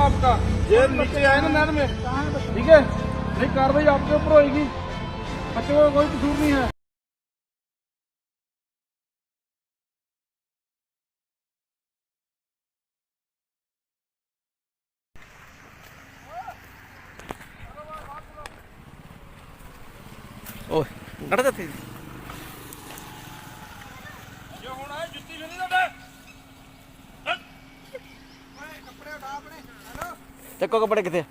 होगा आपका ये नीचे आए ना नैन में ठीक है नहीं कार्रवाई आपके ऊपर होगी बच्चों का कोई कसूर नहीं है ओए नड़ जाते ये होना है जुत्ती जुनी ਚੱਕੋ ਕੱਪੜੇ ਕਿੱਥੇ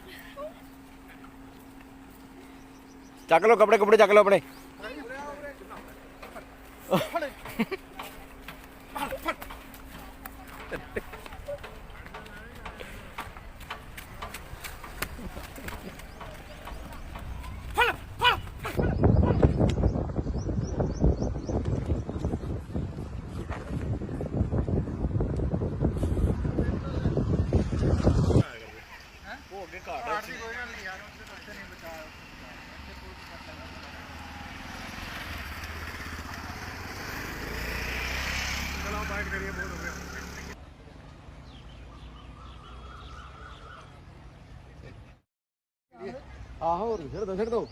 ਚੱਕ ਲਓ ਕੱਪੜੇ ਕੱਪੜੇ ਚੱਕ ਲਓ ਆਪਣੇ। ਆਹੋ ਛੱਡ ਦੋ ਛੱਡ ਦੋ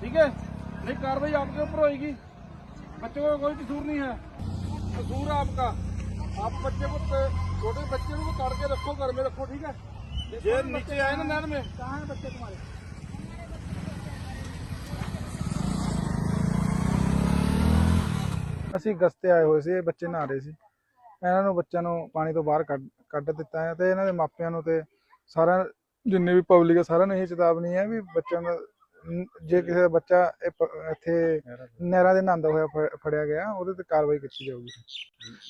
ठीक है नहीं कार्रवाई आपके ऊपर होगी बच्चों का कोई कसूर नहीं है कसूर आपका आप बच्चे को छोटे बच्चे को काट के रखो घर में रखो ठीक है ये नीचे आए ना नहर में कहाँ है बच्चे तुम्हारे ਅਸੀਂ ਗਸਤੇ ਆਏ ਹੋਏ ਸੀ ਇਹ ਬੱਚੇ ਨਹਾ ਰਹੇ ਸੀ ਇਹਨਾਂ ਨੂੰ ਬੱਚਿਆਂ ਨੂੰ ਪਾਣੀ ਤੋਂ ਬਾਹਰ ਕੱਢ ਕੱਢ ਦਿੱਤਾ ਹੈ ਤੇ ਇਹਨਾਂ ਦੇ ਮਾਪਿਆਂ ਨੂੰ ਤੇ ਸਾਰਾ ਜਿੰਨੇ ਵੀ ਪਬਲਿਕ ਹੈ ਸਾਰਿਆਂ ਨੂੰ ਇਹ ਚੇਤਾਵਨੀ ਹੈ ਵੀ ਬੱਚਿਆਂ ਦਾ ਜੇ ਕਿਸੇ ਦਾ ਬੱਚਾ ਇੱਥੇ ਨਹਿਰਾਂ ਦੇ ਨਹਾਉਂਦਾ ਹੋਇਆ ਫੜਿਆ ਗਿਆ ਉਹਦੇ ਤੇ ਕਾਰਵਾਈ ਕੀਤੀ ਜਾਊਗੀ।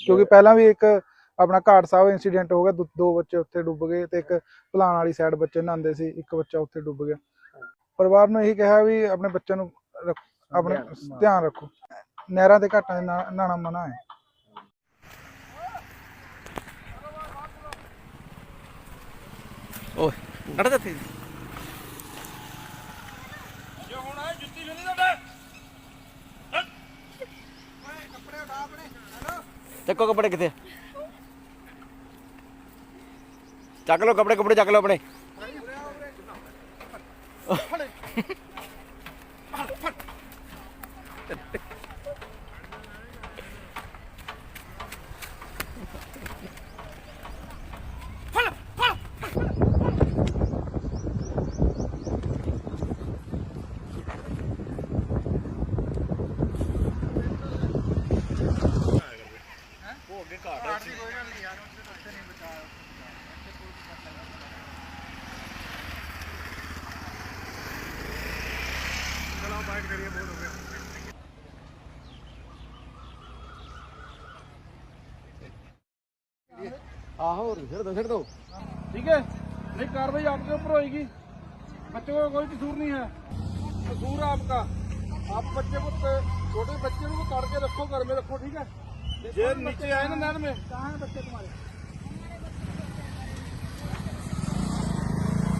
ਕਿਉਂਕਿ ਪਹਿਲਾਂ ਵੀ ਇੱਕ ਆਪਣਾ ਘਾਟ ਸਾਹਿਬ ਇੰਸੀਡੈਂਟ ਹੋ ਗਿਆ ਦੋ- ਦੋ ਬੱਚੇ ਉੱਥੇ ਡੁੱਬ ਗਏ ਤੇ ਇੱਕ ਭਲਾਣ ਵਾਲੀ ਸਾਈਡ ਬੱਚੇ ਨਹਾਉਂਦੇ ਸੀ ਇੱਕ ਬੱਚਾ ਉੱਥੇ ਡੁੱਬ ਗਿਆ। ਪਰਿਵਾਰ ਨੂੰ ਇਹੀ ਕਿਹਾ ਵੀ ਆਪਣੇ ਬੱਚਿਆਂ ਨੂੰ ਆਪਣੇ ਧਿਆਨ ਰੱਖੋ। ਨਹਿਰਾਂ ਤੇ ਘਾਟਾਂ ਦੇ ਨਾ- ਨਹਾਉਣਾ ਮਨਾ ਹੈ। ਓਏ ਅੜ ਜਾ ਤੇ ਜੋ ਹੁਣ ਆ ਜੁੱਤੀ ਲੈਂਦੀ ਤੁਹਾਡੇ ਓਏ ਕੱਪੜੇ ਉਠਾ ਆਪਣੇ ਹੈਲੋ ਚੱਕੋ ਕੱਪੜੇ ਕਿੱਥੇ ਚੱਕ ਲਓ ਕੱਪੜੇ ਕੱਪੜੇ ਚੱਕ ਲਓ ਆਪਣੇ। ਫੜ। ਫੜ। चलाओ बाइक करिए बहुत हो गया आहो सिर दो सिर दो ठीक है नहीं कार्रवाई आपके ऊपर होगी बच्चों का कोई कसूर नहीं है कसूर है आपका आप बच्चे को छोटे बच्चे को काट के रखो घर में रखो ठीक है जे नीचे आए ना नैन में कहाँ है बच्चे तुम्हारे